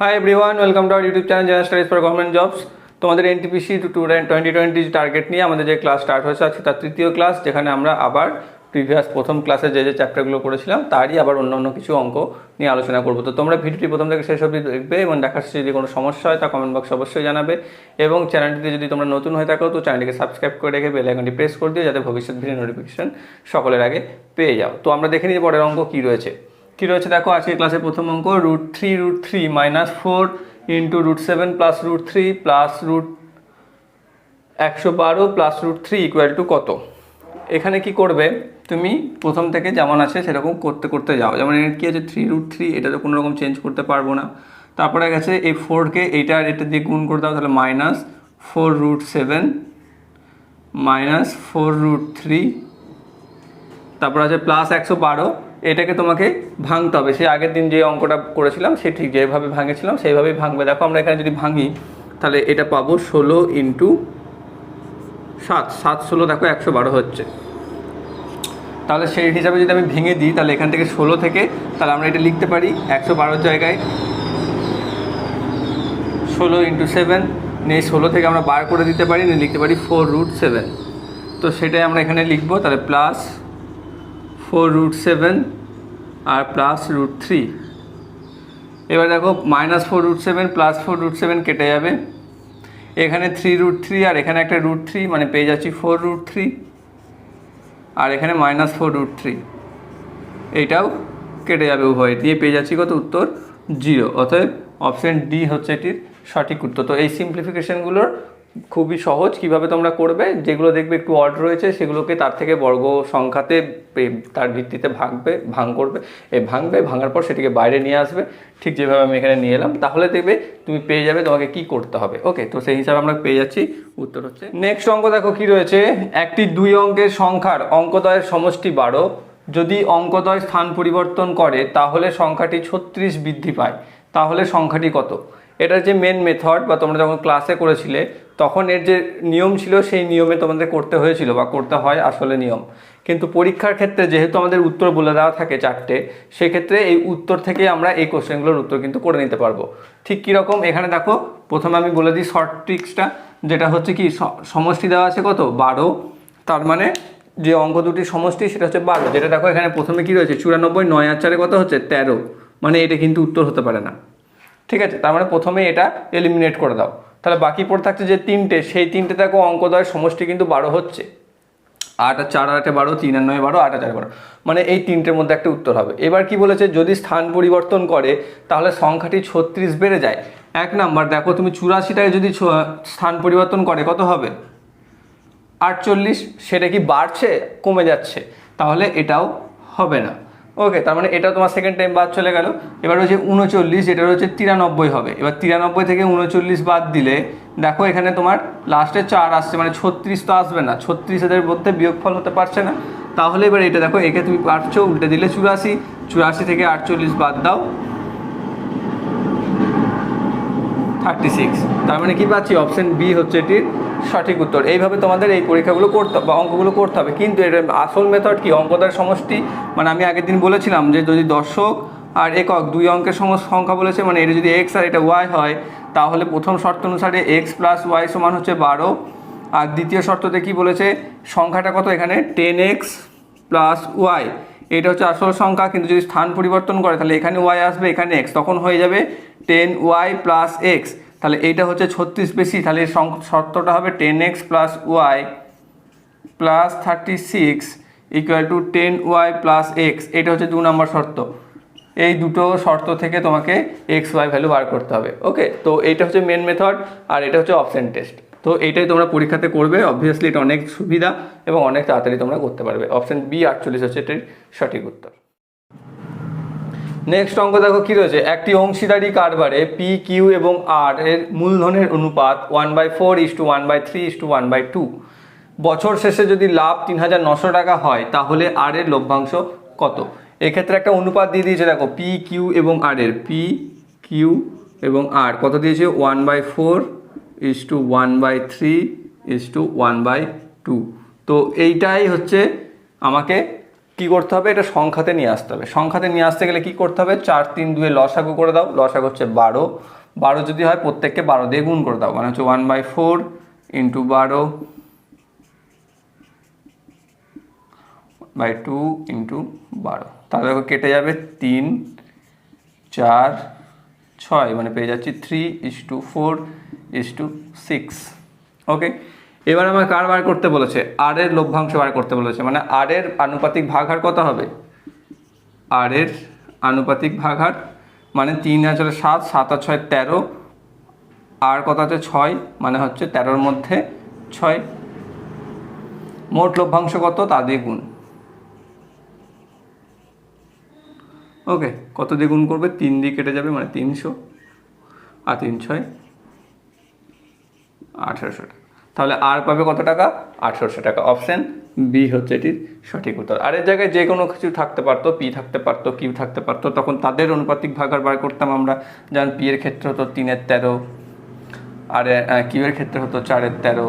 Hi everyone welcome to our YouTube channel general studies for government jobs তোমাদের NTPC two twenty twenty target নিয়ে আমাদের যে class start হয়েছে, আজকে তার তৃতীয় ক্লাস যেখানে আমরা আবার প্রিভিয়াস প্রথম ক্লাসে যে যে চ্যাপ্টারগুলো করেছিলাম, তারই আবার অন্য অন্য কিছু অঙ্ক নিয়ে আলোচনা করব। তো তোমরা ভিডিওটি প্রথম থেকে শেষ অবধি দেখবে এবং দেখার যদি কোনো সমস্যা হয়, তা কমেন্ট বক্সে অবশ্যই জানাবে। এবং চ্যানেলটিতে যদি তোমরা নতুন হয়ে থাকো, তো চ্যানেলটিকে সাবস্ক্রাইব করে রেখে বেল আইকনটি প্রেস করে দিও, যাতে ভবিষ্যৎ ভিডিও নোটিফিকেশন সকলের আগে পেয়ে যাও। তো আমরা দেখে নিই পরের অঙ্ক কী রয়েছে। কী রয়েছে? দেখো আজকে ক্লাসের প্রথম অঙ্ক root three root three minus four into root seven plus root three plus root একশো বারো plus root three equal to কত? এখানে কি করবে? তুমি প্রথম থেকে যেমন আছে সেরকম করতে করতে যাও। যেমন এর কী আছে? থ্রি রুট থ্রি এটা তো কোনো রকম চেঞ্জ করতে পারব না। তারপরে গেছে এই ফোরকে এইটা আর এটা দিয়ে গুণ করে দাও, তাহলে minus four root seven minus four root three তারপর আছে প্লাস একশো বারো, এটাকে তোমাকে ভাঙতে হবে। সেই আগের দিন যে অঙ্কটা করেছিলাম, সে ঠিক যেভাবে ভাঙেছিলাম, সেইভাবেই ভাঙবে। দেখো আমরা এখানে যদি ভাঙি, তাহলে এটা পাবো ষোলো ইন্টু সাত। সাত ষোলো দেখো একশো বারো হচ্ছে। তাহলে সেই হিসাবে যদি আমি ভেঙে দিই, তাহলে এখান থেকে ষোলো থেকে, তাহলে আমরা এটা লিখতে পারি একশো বারোর জায়গায় ষোলো ইন্টু সেভেন। নিয়ে ষোলো থেকে আমরা বার করে দিতে পারি, নিয়ে লিখতে পারি ফোর রুট সেভেন তো সেটাই আমরা এখানে লিখব, তাহলে প্লাস ফোর রুট সেভেন আর প্লাস রুট থ্রি। এবার দেখো, minus four root seven, plus four root seven কেটে যাবে। এখানে থ্রি রুট থ্রি আর এখানে একটা রুট থ্রি মানে পেয়ে যাচ্ছি ফোর রুট থ্রি। আর এখানে মাইনাস ফোর রুট থ্রি। এইটাও কেটে যাবে উভয়। দিয়ে পেয়ে যাচ্ছি কত? উত্তর জিরো। অতএব অপশান ডি হচ্ছে এটির সঠিক উত্তর। তো এই সিম্পলিফিকেশনগুলোর খুবই সহজ কীভাবে তোমরা করবে, যেগুলো দেখবে একটু অড রয়েছে, সেগুলোকে তার থেকে বর্গ সংখ্যাতে তার ভিত্তিতে ভাঙবে, ভাঙ করবে। এই ভাঙবে, ভাঙার পর সেটিকে বাইরে নিয়ে আসবে। ঠিক যেভাবে আমি এখানে নিয়ে এলাম, তাহলে দেখবে তুমি পেয়ে যাবে তোমাকে কি করতে হবে। ওকে, তো সেই হিসাবে আমরা পেয়ে যাচ্ছি। উত্তর হচ্ছে, নেক্সট অঙ্ক দেখো কি রয়েছে। একটি দুই অঙ্কের সংখ্যার অঙ্কদয়ের সমষ্টি বারো। যদি অঙ্কদয় স্থান পরিবর্তন করে, তাহলে সংখ্যাটি ছত্রিশ বৃদ্ধি পায়। তাহলে সংখ্যাটি কত? এটার যে মেন মেথড বা তোমরা যখন ক্লাসে করেছিলে তখন এর যে নিয়ম ছিল, সেই নিয়মে তোমাদের করতে হয়েছিল বা করতে হয় আসলে নিয়ম। কিন্তু পরীক্ষার ক্ষেত্রে যেহেতু আমাদের উত্তর বলে দেওয়া থাকে চারটে, সেক্ষেত্রে এই উত্তর থেকে আমরা এই কোশ্চেনগুলোর উত্তর কিন্তু করে নিতে পারব। ঠিক কীরকম এখানে দেখো, প্রথমে আমি বলে দিই শর্ট ট্রিক্সটা যেটা হচ্ছে কি সমষ্টি দেওয়া আছে কত? বারো। তার মানে যে অঙ্ক দুটির সমষ্টি, সেটা হচ্ছে বারো। যেটা দেখো এখানে প্রথমে কি রয়েছে? চুরানব্বই, নয় আর চারে কত হচ্ছে? তেরো। মানে এটা কিন্তু উত্তর হতে পারে না। ঠিক আছে? তার মানে প্রথমে এটা এলিমিনেট করে দাও। তাহলে বাকি পড়ে থাকছে যে তিনটে, সেই তিনটে দেখো অঙ্কদয় সমষ্টি কিন্তু বারো হচ্ছে। আট আর চার আটে বারো, তিন আর নয় বারো, আট আর বারো। মানে এই তিনটের মধ্যে একটা উত্তর হবে। এবার কি বলেছে, যদি স্থান পরিবর্তন করে, তাহলে সংখ্যাটি ছত্রিশ বেড়ে যায়। এক নাম্বার, দেখো তুমি চুরাশিটায় যদি স্থান পরিবর্তন করে, কত হবে? আটচল্লিশ, সেটা কি বাড়ছে? কমে যাচ্ছে। তাহলে এটাও হবে না। ওকে তার মানে এটা তোমার সেকেন্ড টাইম বাদ চলে গেল। এবার হচ্ছে উনচল্লিশ যেটা রয়েছে তিরানব্বই হবে। এবার তিরানব্বই থেকে উনচল্লিশ বাদ দিলে, দেখো এখানে তোমার লাস্টে চার আসছে মানে ছত্রিশ তো আসবে না। ছত্রিশ এদের মধ্যে বিয়োগফল হতে পারছে না। তাহলে এবার এটা দেখো, একে তুমি পারছ, উল্টে দিলে চুরাশি। চুরাশি থেকে আটচল্লিশ বাদ দাও। থার্টি সিক্স তার মানে কি পাচ্ছি? অপশন বি হচ্ছে এটির সঠিক উত্তর। এইভাবে তোমাদের এই পরীক্ষাগুলো করতে বা অঙ্কগুলো করতে হবে। কিন্তু এর আসল মেথড কি? অঙ্কদার সমষ্টি? মানে আমি আগের দিন বলেছিলাম যে যদি দশক আর একক দুই অঙ্কের সংখ্যা বলেছে মানে এটা যদি এক্স আর এটা ওয়াই হয়, তাহলে প্রথম শর্ত অনুসারে এক্স প্লাস ওয়াই সমান হচ্ছে বারো। আর দ্বিতীয় শর্ততে কি বলেছে? সংখ্যাটা কত এখানে? টেন এক্স প্লাস ওয়াই এটা হচ্ছে আসল সংখ্যা, কিন্তু যদি স্থান পরিবর্তন করে, তাহলে এখানে ওয়াই আসবে, এখানে এক্স তখন হয়ে যাবে টেন ওয়াই প্লাস এক্স তাহলে এইটা হচ্ছে ছত্রিশ বেশি, তাহলে শর্তটা হবে ten X plus Y plus thirty six equal to ten Y plus X এটা হচ্ছে দু নম্বর শর্ত। এই দুটো শর্ত থেকে তোমাকে এক্স ওয়াই ভ্যালু বার করতে হবে। ওকে তো এইটা হচ্ছে মেন মেথড আর এটা হচ্ছে অপশন টেস্ট তো এইটাই তোমরা পরীক্ষাতে করবে। অবভিয়াসলি এটা অনেক সুবিধা এবং অনেক তাড়াতাড়ি তোমরা করতে পারবে। অপশন বি আটচল্লিশ হচ্ছে এটির সঠিক উত্তর। নেক্সট অঙ্ক দেখো কি রয়েছে? একটি অংশীদারি কারবারে পি কিউ এবং আর এর মূলধনের অনুপাত one by four is to one by three is to one by two বছর শেষে যদি লাভ তিন হাজার নশো টাকা হয়, তাহলে আর এর লভ্যাংশ কত? এক্ষেত্রে একটা অনুপাত দিয়ে দিয়েছে দেখো পি কিউ এবং আর এর। পি কিউ এবং আর কত দিয়েছে? One by four is to one by three is to one by two তো এইটাই হচ্ছে আমাকে কি করতে হবে? এটা সংখ্যাতে নিয়ে আসতে হবে। সংখ্যাতে নিয়ে আসতে গেলে কি করতে হবে? চার তিন দুয়ে লসাগু করে দাও। লসাগু হচ্ছে বারো। বারো যদি হয় প্রত্যেককে বারো দিয়ে গুণ করে দাও। মানে হচ্ছে ওয়ান বাই ফোর ইন্টু বারো বাই টু ইন্টু বারো। তাহলে কেটে যাবে তিন, চার, ছয়। মানে পেয়ে যাচ্ছি three is to four is to six okay এবার আমার কার বার করতে বলেছে? আর এর লভ্যাংশ বার করতে বলেছে। মানে আর এর আনুপাতিক ভাগহার কত হবে? আর এর আনুপাতিক ভাগহার মানে তিন হাজার সাত সাত আর ছয় তেরো। আর কত আছে? ছয়। মানে হচ্ছে তেরোর মধ্যে ছয়। মোট লভ্যাংশ কত? তা দিয়ে গুণ। ওকে কত দিয়ে গুণ করবে? তিন দিয়ে কেটে যাবে মানে তিনশো। আর তিন, ছয়। আঠারোশো টাকা। তাহলে আর পাবে কত টাকা? আঠারোশো টাকা। অপশান বি হচ্ছে এটির সঠিক উত্তর। আর এর জায়গায় যে কোনো কিছু থাকতে পারতো, পি থাকতে পারতো, কিউ থাকতে পারতো, তখন তাদের অনুপাতিক ভাগার বার করতাম আমরা। যেমন পি এর ক্ষেত্রে হতো তিনের তেরো, আর কিউ এর ক্ষেত্রে হতো চারের তেরো।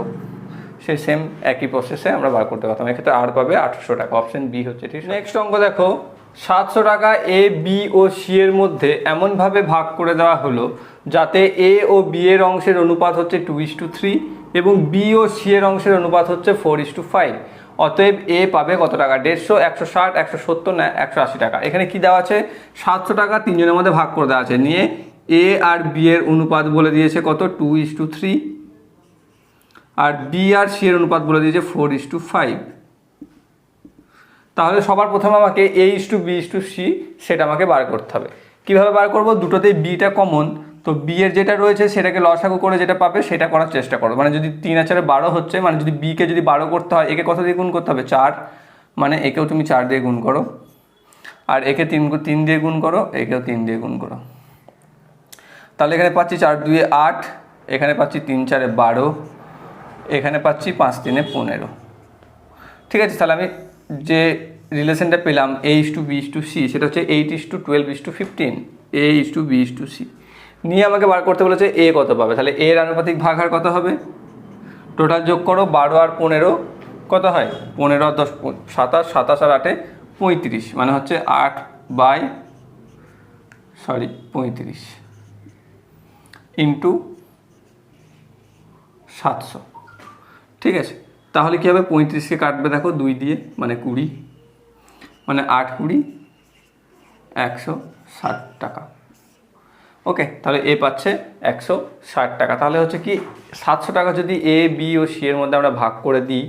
সেই সেম একই প্রসেসে আমরা বার করতে পারতাম। এক্ষেত্রে আর পাবে আঠেরোশো টাকা। অপশান বি হচ্ছে ঠিক নেক্সট অঙ্ক দেখো। সাতশো টাকা এ বি ও সি এর মধ্যে এমনভাবে ভাগ করে দেওয়া হলো যাতে এ ও বি এর অংশের অনুপাত হচ্ছে টু ইস টু থ্রি এবং বি ও সি এর অংশের অনুপাত হচ্ছে ফোর ইস টু ফাইভ অতএব এ পাবে কত টাকা? দেড়শো, একশো ষাট, একশো সত্তর না, একশো আশি টাকা। এখানে কি দেওয়া আছে? সাতশো টাকা তিনজনের মধ্যে ভাগ করে দেওয়া আছে। নিয়ে এ আর বি এর অনুপাত বলে দিয়েছে কত? টু ইস টু থ্রি আর বি আর সি এর অনুপাত বলে দিয়েছে ফোর ইস টু ফাইভ তাহলে সবার প্রথমে আমাকে A is to B is to C সেটা আমাকে বার করতে হবে। কীভাবে বার করব? দুটোতেই বিটা কমন তো বি এর যেটা রয়েছে সেটাকে লসাগু করে যেটা পাবে সেটা করার চেষ্টা করো। মানে যদি তিন আচারে বারো হচ্ছে মানে যদি বিকে যদি বারো করতে হয়, একে কত দিয়ে গুণ করতে হবে? চার। মানে একেও তুমি চার দিয়ে গুণ করো। আর একে তিন তিন দিয়ে গুণ করো, একেও তিন দিয়ে গুণ করো। তাহলে এখানে পাচ্ছি চার দুয়ে আট, এখানে পাচ্ছি তিন চারে বারো, এখানে পাচ্ছি পাঁচ তিনে পনেরো। ঠিক আছে, তাহলে আমি যে রিলেশনটা পেলাম A is to B is to C সেটা হচ্ছে eight is to twelve is to fifteen A is to B is to C নিয়ে আমাকে বার করতে বলেছে এ কত পাবে? তাহলে এর আনুপাতিক ভাগ হার কত হবে? টোটাল যোগ করো বারো আর পনেরো, কত হয়? পনেরো আর দশ সাতাশ সাতাশ আর আটে পঁয়ত্রিশ মানে হচ্ছে আট বাই সরি পঁয়ত্রিশ ইন্টু সাতশো। ঠিক আছে? তাহলে কী হবে? পঁয়ত্রিশকে কাটবে দেখো দুই দিয়ে মানে কুড়ি মানে আট কুড়ি, একশো ষাট টাকা। ওকে, তাহলে এ পাচ্ছে একশো ষাট টাকা। তাহলে হচ্ছে কি, সাতশো টাকা যদি এ, বি ও সি এর মধ্যে আমরা ভাগ করে দিই,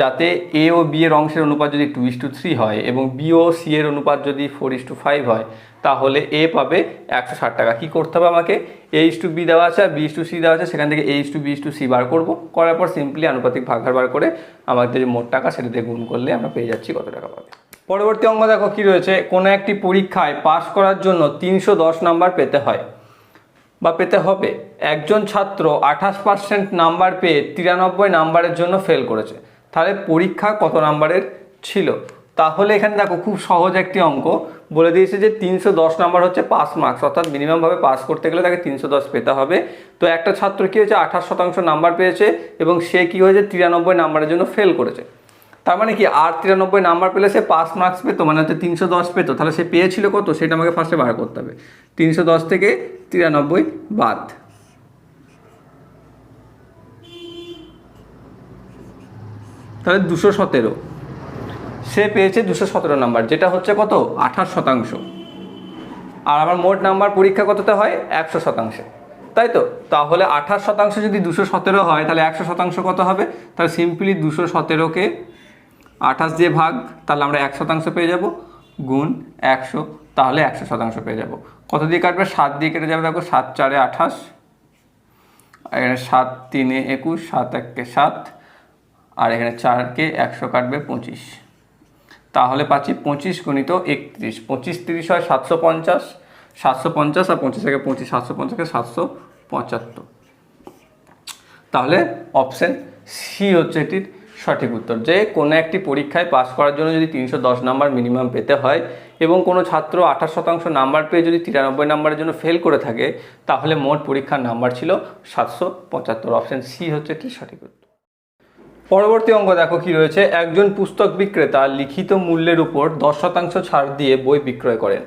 যাতে এ ও বি এর অংশের অনুপাত যদি টু ইস টু থ্রি হয় এবং বি ও সি এর অনুপাত যদি ফোর ইস টু ফাইভ হয় তাহলে এ পাবে একশো ষাট টাকা। কী করতে হবে আমাকে? এ ইস টু বি দেওয়া আছে আর বি টু সি দেওয়া আছে। সেখান থেকে A is to B to C বার করব। করার পর সিম্পলি আনুপাতিক ভাগার বার করে আমাদের যে মোট টাকা সেটাতে গুণ করলে আমরা পেয়ে যাচ্ছি কত টাকা পাবে। পরবর্তী অঙ্গ দেখো কী রয়েছে? কোনো একটি পরীক্ষায় পাশ করার জন্য তিনশো দশ নাম্বার পেতে হয়। বা পেতে হবে। একজন ছাত্র আঠাশ পার্সেন্ট নাম্বার পেয়ে তিরানব্বই নাম্বারের জন্য ফেল করেছে। তাহলে পরীক্ষা কত নাম্বারের ছিল? তাহলে এখানে দেখো খুব সহজ একটি অঙ্ক। বলে দিয়েছে যে তিনশো দশ নাম্বার হচ্ছে পাস মার্কস, অর্থাৎ মিনিমামভাবে পাস করতে গেলে তাকে তিনশো দশ পেতে হবে। তো একটা ছাত্র কী হয়েছে? আঠাশ শতাংশ নাম্বার পেয়েছে এবং সে কী হয়েছে? তিরানব্বই নাম্বারের জন্য ফেল করেছে। তার মানে কি? আর তিরানব্বই নাম্বার পেলে সে পাস মার্কস পেতো মানে হচ্ছে তিনশো দশ পেতো। তাহলে সে পেয়েছিল কত? সেটা আমাকে ফার্স্টে বার করতে হবে। তিনশো দশ থেকে তিরানব্বই বাদ। তাহলে দুশো সতেরো। সে পেয়েছে দুশো সতেরো নাম্বার, যেটা হচ্ছে কত? আঠাশ শতাংশ। আর আমার মোট নাম্বার পরীক্ষা কততে হয়? একশো শতাংশে। তাই তো? তাহলে আঠাশ শতাংশ যদি দুশো সতেরো হয়, তাহলে একশো শতাংশ কত হবে? তাহলে সিম্পলি দুশো সতেরোকে আঠাশ দিয়ে ভাগ, তাহলে আমরা এক শতাংশ পেয়ে যাব, গুণ একশো, তাহলে একশো শতাংশ পেয়ে যাব। কত দিয়ে কাটবে? সাত দিয়ে কেটে যাবে, দেখো, সাত চারে আঠাশ, এখানে সাত তিনে একুশ, সাত এককে সাত, আর এখানে চারকে একশো কাটবে পঁচিশ। তাহলে পাচ্ছি পঁচিশ গণিত একত্রিশ। পঁচিশ তিরিশ হয় সাতশো পঞ্চাশ সাতশো পঞ্চাশ আর পঁচিশ থেকে পঁচিশ, সাতশো পঞ্চাশকে সাতশো পঁচাত্তর। তাহলে অপশন সি হচ্ছে এটির সঠিক উত্তর। যে কোনো একটি পরীক্ষায় পাস করার জন্য যদি তিনশো দশ নাম্বার মিনিমাম পেতে হয় এবং কোনো ছাত্র আঠাশ শতাংশ নাম্বার পেয়ে যদি তিরানব্বই নাম্বারের জন্য ফেল করে থাকে, তাহলে মোট পরীক্ষার নাম্বার ছিল সাতশো পঁচাত্তর। অপশন সি হচ্ছে এটির সঠিক উত্তর। পরবর্তী অঙ্গ দেখো কি রয়েছে। একজন পুস্তক বিক্রেতা লিখিত মূল্যের উপর দশ শতাংশ ছাড় দিয়ে বই বিক্রয় করেন।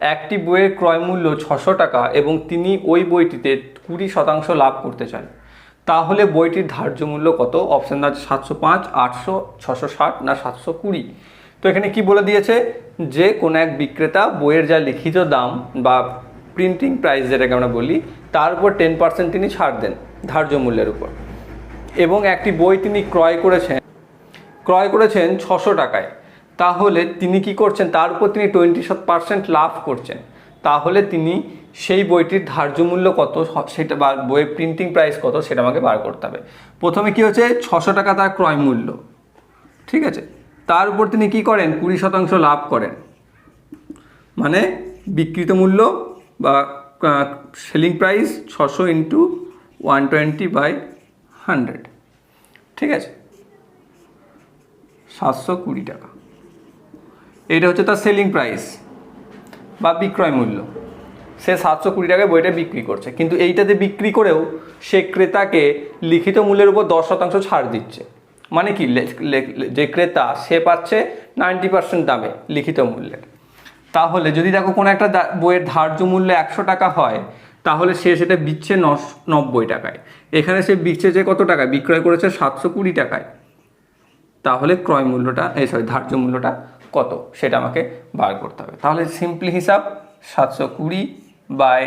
একটি বইয়ের ক্রয় মূল্য ছশো টাকা এবং তিনি ওই বইটিতে কুড়ি শতাংশ লাভ করতে চান। তাহলে বইটির ধার্য মূল্য কত? অপশান আছে সাতশো পাঁচ, আটশো, ছশো ষাট না সাতশো কুড়ি? তো এখানে কি বলে দিয়েছে? যে কোনো এক বিক্রেতা বইয়ের যা লিখিত দাম বা প্রিন্টিং প্রাইস যেটাকে আমরা বলি, তার উপর টেন পার্সেন্ট তিনি ছাড় দেন ধার্য মূল্যের উপর। এবং একটি বই তিনি ক্রয় করেছেন। ক্রয় করেছেন ছশো টাকায়। তাহলে তিনি কি করছেন? তার উপর তিনি টোয়েন্টি পার্সেন্ট লাভ করছেন। তাহলে তিনি সেই বইটির ধার্য মূল্য কত? সেটা বা বইয়ের প্রিন্টিং প্রাইস কত? সেটা আমাকে বার করতে হবে। প্রথমে কি হচ্ছে? ছশো টাকা তার ক্রয় মূল্য। ঠিক আছে? তার উপর তিনি কি করেন? কুড়ি শতাংশ লাভ করেন। মানে বিক্রিত মূল্য বা সেলিং প্রাইস ছশো into one twenty by hundred ঠিক আছে? সাতশো কুড়ি টাকা। এটা হচ্ছে তার সেলিং প্রাইস বা বিক্রয় মূল্য। সে সাতশো কুড়ি টাকায় বইটা বিক্রি করছে। কিন্তু এইটাতে বিক্রি করেও সে ক্রেতাকে লিখিত মূল্যের উপর দশ শতাংশ ছাড় দিচ্ছে। মানে কি? যে ক্রেতা সে পাচ্ছে নাইনটি পার্সেন্ট দামে লিখিত মূল্যের। তাহলে যদি দেখো কোনো একটা বইয়ের ধার্য মূল্য একশো টাকা হয় তাহলে সে সেটা বিচ্ছে নব্বই টাকায়। এখানে সে বিচ্ছে যে কত টাকায়? বিক্রয় করেছে সাতশো কুড়ি টাকায়। তাহলে ক্রয় মূল্যটা এই সরি ধার্য মূল্যটা কত? সেটা আমাকে বার করতে হবে। তাহলে সিম্পলি হিসাব, সাতশো কুড়ি বাই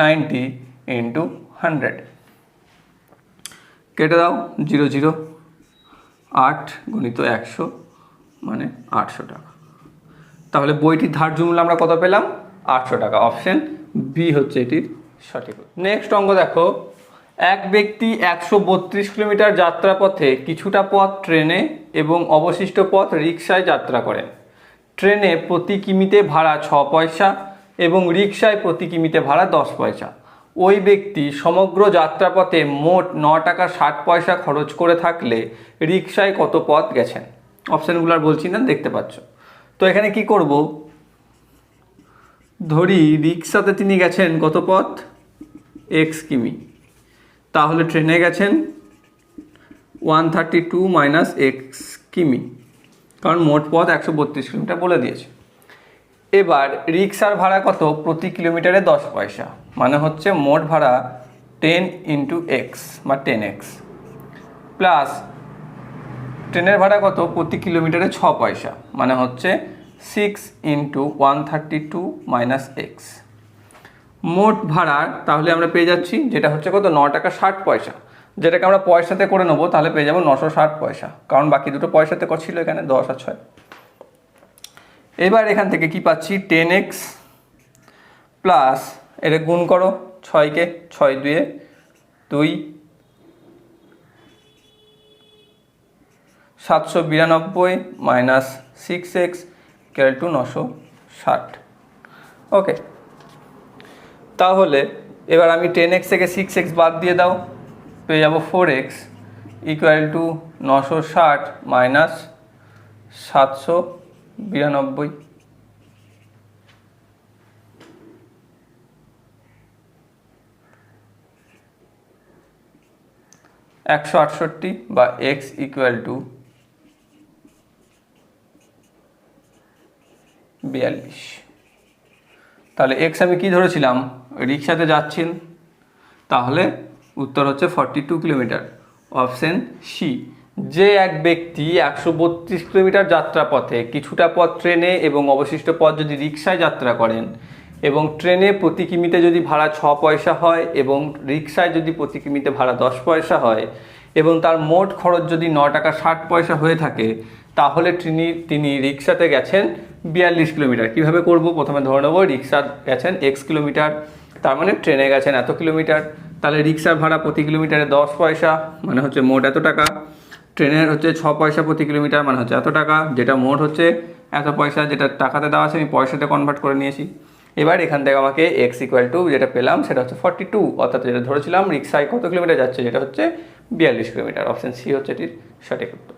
নাইনটি ইন্টু হান্ড্রেড কেটে দাও জিরো জিরো আট গুণিত একশো মানে আটশো টাকা। তাহলে বইটির ধার্য মূল্য আমরা কত পেলাম? আটশো টাকা। অপশন বি হচ্ছে এটির সঠিক। নেক্সট অঙ্গ দেখো। এক ব্যক্তি একশো বত্রিশ কিলোমিটার যাত্রাপথে কিছুটা পথ ট্রেনে এবং অবশিষ্ট পথ রিক্সায় যাত্রা করেন। ট্রেনে প্রতি কিমিতে ভাড়া ছ পয়সা এবং রিক্সায় প্রতি কিমিতে ভাড়া দশ পয়সা। ওই ব্যক্তি সমগ্র যাত্রাপথে মোট ন টাকা ষাট পয়সা খরচ করে থাকলে রিক্সায় কত পথ গেছেন? অপশানগুলো আর বলছি না, দেখতে পাচ্ছ। তো এখানে কি করব? ধরি রিক্সাতে তিনি গেছেন কত পথ এক্স কিমি। তাহলে ট্রেনে গেছেন one thirty two minus X কিমি। কারণ মোট পথ একশো বত্রিশ কিলোমিটার বলে দিয়েছে। এবার রিক্সার ভাড়া কত? প্রতি কিলোমিটারে দশ পয়সা। মানে হচ্ছে মোট ভাড়া টেন ইন্টু এক্স বা টেন এক্স প্লাস ট্রেনের ভাড়া কত? প্রতি কিলোমিটারে ছ পয়সা। মানে হচ্ছে six into one thirty two minus X মোট ভাড়া তাহলে আমরা পেয়ে যাচ্ছি, যেটা হচ্ছে কত? ন টাকা ষাট পয়সা। যেটাকে আমরা পয়সাতে করে নেব, তাহলে পেয়ে যাব নশো ষাট পয়সা। কারণ বাকি দুটো পয়সাতে ছিল এখানে? দশ আর ছয়। এবার এখান থেকে কি পাচ্ছি? টেন এক্স প্লাস এটা গুণ করো ছয়কে ছয় দুয়ে দুই, সাতশো বিরানব্বই minus six X equal to নশো ষাট। ওকে তাহলে এবার আমি টেন এক্স থেকে সিক্স এক্স বাদ দিয়ে দাও, পেয়ে যাব ফোর এক্স ইকুয়াল টু নশো ষাট মাইনাস সাতশো বিরানব্বই। একশো আটষট্টি বা এক্স ইকুয়াল টু বিয়াল্লিশ। তাহলে এক্স আমি কী ধরেছিলাম? রিক্সাতে যাচ্ছেন, তাহলে উত্তর হচ্ছে forty two kilometre option C যে এক ব্যক্তি একশো বত্রিশ কিলোমিটার যাত্রাপথে কিছুটা পথ ট্রেনে এবং অবশিষ্ট পথ যদি রিক্সায় যাত্রা করেন এবং ট্রেনে প্রতি কিমিতে যদি ভাড়া ছ পয়সা হয় এবং রিক্সায় যদি প্রতি কিমিতে ভাড়া দশ পয়সা হয় এবং তার মোট খরচ যদি ন টাকা ষাট পয়সা হয়ে থাকে, তাহলে তিনি তিনি রিক্সাতে গেছেন বিয়াল্লিশ কিলোমিটার। কীভাবে করব? প্রথমে ধরে নেব, রিক্সা গেছেন এক্স কিলোমিটার। তার মানে ট্রেনে গেছেন এত কিলোমিটার। তাহলে রিক্সার ভাড়া প্রতি কিলোমিটারে দশ পয়সা মানে হচ্ছে মোট এত টাকা। ট্রেনের হচ্ছে ছ পয়সা প্রতি কিলোমিটার মানে হচ্ছে এত টাকা। যেটা মোট হচ্ছে এত পয়সা যেটা টাকাতে দেওয়া আছে, আমি পয়সাতে কনভার্ট করে নিয়েছি। এবার এখান থেকে আমাকে এক্স ইকুয়াল টু যেটা পেলাম, সেটা হচ্ছে ফর্টি টু অর্থাৎ যেটা ধরেছিলাম, রিক্সায় কত কিলোমিটার যাচ্ছে? যেটা হচ্ছে বিয়াল্লিশ কিলোমিটার। অপশন সি হচ্ছে এটির সঠিক উত্তর।